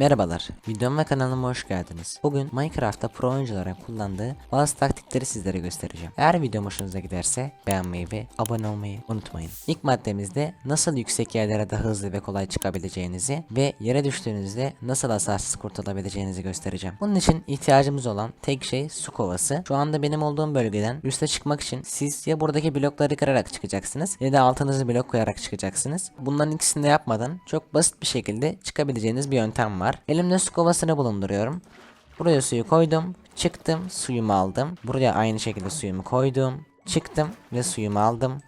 Merhabalar, videoma ve kanalıma hoş geldiniz. Bugün Minecraft'ta pro oyuncuların kullandığı bazı taktikleri sizlere göstereceğim. Eğer videom hoşunuza giderse beğenmeyi ve abone olmayı unutmayın. İlk maddemizde nasıl yüksek yerlere daha hızlı ve kolay çıkabileceğinizi ve yere düştüğünüzde nasıl hasarsız kurtulabileceğinizi göstereceğim. Bunun için ihtiyacımız olan tek şey su kovası. Şu anda benim olduğum bölgeden üste çıkmak için siz ya buradaki blokları kırarak çıkacaksınız ya da altınızı blok koyarak çıkacaksınız. Bunların ikisini de yapmadan çok basit bir şekilde çıkabileceğiniz bir yöntem var. Elimde su kovasını bulunduruyorum. Buraya suyu koydum. Çıktım. Suyumu aldım. Buraya aynı şekilde suyumu koydum. Çıktım ve suyumu aldım.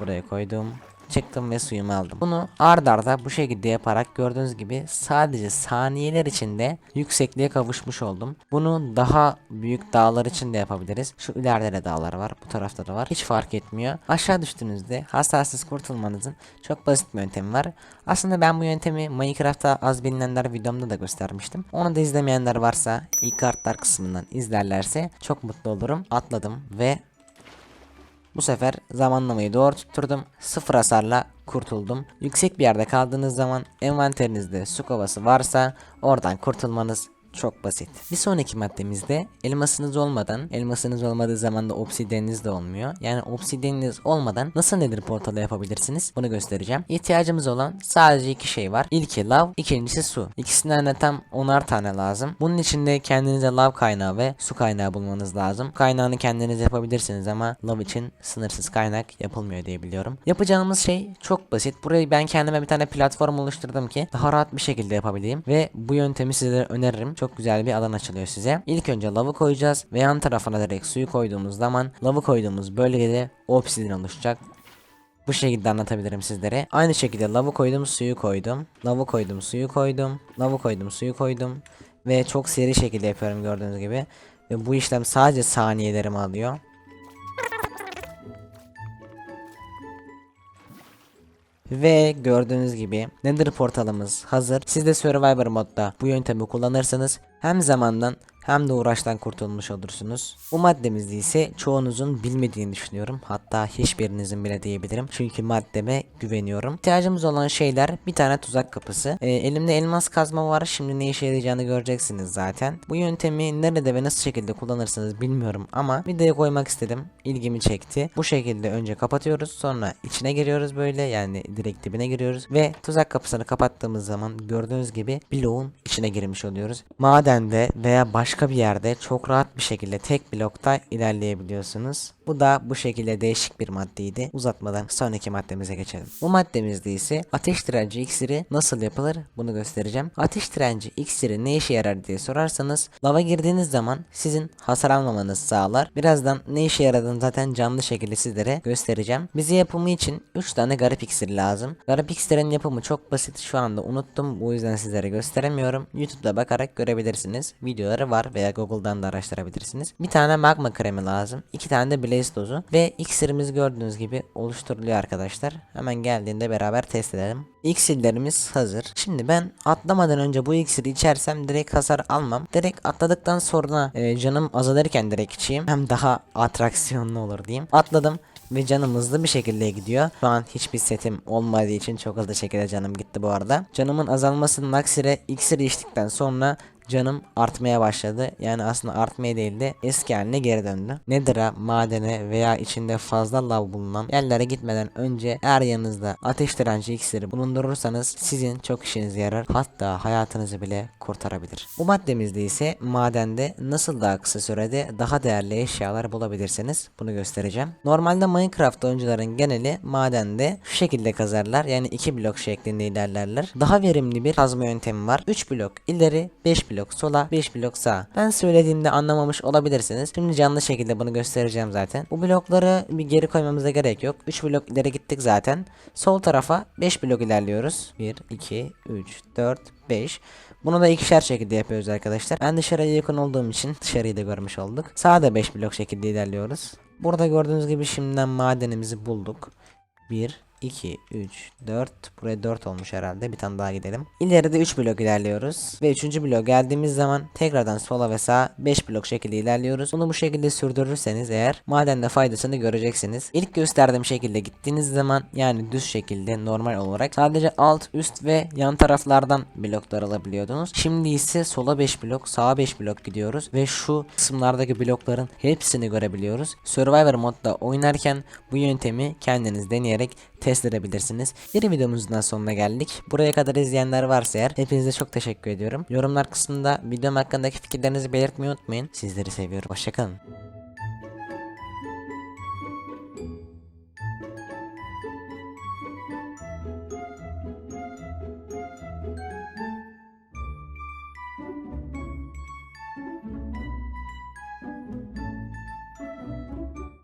Buraya koydum. Çıktım ve suyumu aldım. Bunu ard arda bu şekilde yaparak gördüğünüz gibi sadece saniyeler içinde yüksekliğe kavuşmuş oldum. Bunu daha büyük dağlar için de yapabiliriz. Şu ileride de dağlar var. Bu tarafta da var. Hiç fark etmiyor. Aşağı düştüğünüzde hasarsız kurtulmanızın çok basit bir yöntemi var. Aslında ben bu yöntemi Minecraft'ta az bilinenler videomda da göstermiştim. Onu da izlemeyenler varsa ilk kartlar kısmından izlerlerse çok mutlu olurum. Atladım ve bu sefer zamanlamayı doğru tutturdum. Sıfır hasarla kurtuldum. Yüksek bir yerde kaldığınız zaman envanterinizde su kovası varsa oradan kurtulmanız çok basit. Bir sonraki maddemizde elmasınız olmadan, elmasınız olmadığı zaman da obsidiyeniniz de olmuyor. Yani obsidiyeniniz olmadan nasıl nedir portalı yapabilirsiniz? Bunu göstereceğim. İhtiyacımız olan sadece iki şey var. İlki lav, ikincisi su. İkisinden de tam onar tane lazım. Bunun için de kendinize lav kaynağı ve su kaynağı bulmanız lazım. Kaynağını kendiniz yapabilirsiniz ama lav için sınırsız kaynak yapılmıyor diye biliyorum. Yapacağımız şey çok basit. Burayı ben kendime bir tane platform oluşturdum ki daha rahat bir şekilde yapabileyim ve bu yöntemi size öneririm. Çok güzel bir alan açılıyor size. İlk önce lavı koyacağız ve yan tarafına direkt suyu koyduğumuz zaman lavı koyduğumuz bölgede obsidian oluşacak. Bu şekilde anlatabilirim sizlere. Aynı şekilde lavı koydum, suyu koydum. Lavı koydum, suyu koydum. Lavı koydum, suyu koydum. Ve çok seri şekilde yapıyorum gördüğünüz gibi. Ve bu işlem sadece saniyelerimi alıyor. Ve gördüğünüz gibi Nether portalımız hazır. Siz de Survivor modda bu yöntemi kullanırsanız hem zamandan hem de uğraştan kurtulmuş olursunuz. Bu maddemizde ise çoğunuzun bilmediğini düşünüyorum. Hatta hiçbirinizin bile diyebilirim. Çünkü maddeme güveniyorum. İhtiyacımız olan şeyler bir tane tuzak kapısı. Ee, elimde elmas kazma var. Şimdi ne işe yarayacağını göreceksiniz zaten. Bu yöntemi nerede ve nasıl şekilde kullanırsınız bilmiyorum ama videoya koymak istedim. İlgimi çekti. Bu şekilde önce kapatıyoruz. Sonra içine giriyoruz böyle yani direkt dibine giriyoruz. Ve tuzak kapısını kapattığımız zaman gördüğünüz gibi bloğun içine girmiş oluyoruz. Madende veya başka bir yerde çok rahat bir şekilde tek blokta ilerleyebiliyorsunuz. Bu da bu şekilde değişik bir maddeydi. Uzatmadan sonraki maddemize geçelim. Bu maddemizde ise ateş direnci iksiri nasıl yapılır bunu göstereceğim. Ateş direnci iksiri ne işe yarar diye sorarsanız lava girdiğiniz zaman sizin hasar almamanızı sağlar. Birazdan ne işe yaradığını zaten canlı şekilde sizlere göstereceğim. Bize yapımı için 3 tane garip iksir lazım. Garip iksirin yapımı çok basit şu anda unuttum. Bu yüzden sizlere gösteremiyorum. YouTube'da bakarak görebilirsiniz. Videoları var veya Google'dan da araştırabilirsiniz. Bir tane magma kremi lazım. 2 tane de blaze dozu. Ve iksirimiz gördüğünüz gibi oluşturuluyor arkadaşlar. Hemen geldiğinde beraber test edelim. İksirlerimiz hazır. Şimdi ben atlamadan önce bu iksiri içersem direkt hasar almam. Direkt atladıktan sonra e, canım azalırken direkt içeyim. Hem daha atraksiyonlu olur diyeyim. Atladım ve canım hızlı bir şekilde gidiyor. Şu an hiçbir setim olmadığı için çok hızlı şekilde canım gitti bu arada. Canımın azalmasının aksine iksir içtikten sonra canım artmaya başladı. Yani aslında artmaya değil de eski haline geri döndü. Nether'a, madene veya içinde fazla lav bulunan yerlere gitmeden önce eğer yanınızda ateş direnci iksiri bulundurursanız sizin çok işinize yarar. Hatta hayatınızı bile kurtarabilir. Bu maddemizde ise madende nasıl daha kısa sürede daha değerli eşyalar bulabilirsiniz bunu göstereceğim. Normalde Minecraft oyuncuların geneli madende şu şekilde kazarlar. Yani 2 blok şeklinde ilerlerler. Daha verimli bir kazma yöntemi var. 3 blok ileri, 5 blok sola, 5 blok sağa. Ben söylediğimde anlamamış olabilirsiniz. Şimdi canlı şekilde bunu göstereceğim zaten. Bu blokları bir geri koymamıza gerek yok. 3 blok ileri gittik zaten. Sol tarafa 5 blok ilerliyoruz. 1, 2, 3, 4, 5. Bunu da ikişer şekilde yapıyoruz arkadaşlar. Ben dışarıya yakın olduğum için dışarıyı da görmüş olduk. Sağda 5 blok şekilde ilerliyoruz. Burada gördüğünüz gibi şimdiden madenimizi bulduk. 1, 2, 3, 4. Buraya 4 olmuş herhalde. Bir tane daha gidelim. İleride 3 blok ilerliyoruz. Ve 3. blok geldiğimiz zaman tekrardan sola ve sağa 5 blok şekilde ilerliyoruz. Bunu bu şekilde sürdürürseniz eğer madende faydasını göreceksiniz. İlk gösterdiğim şekilde gittiğiniz zaman yani düz şekilde normal olarak sadece alt, üst ve yan taraflardan bloklar alabiliyordunuz. Şimdi ise sola 5 blok, sağa 5 blok gidiyoruz ve şu kısımlardaki blokların hepsini görebiliyoruz. Survivor modda oynarken bu yöntemi kendiniz deneyerek test edebilirsiniz. Bir videomuzun daha sonuna geldik. Buraya kadar izleyenler varsa eğer hepinize çok teşekkür ediyorum. Yorumlar kısmında videom hakkındaki fikirlerinizi belirtmeyi unutmayın. Sizleri seviyorum. Hoşçakalın.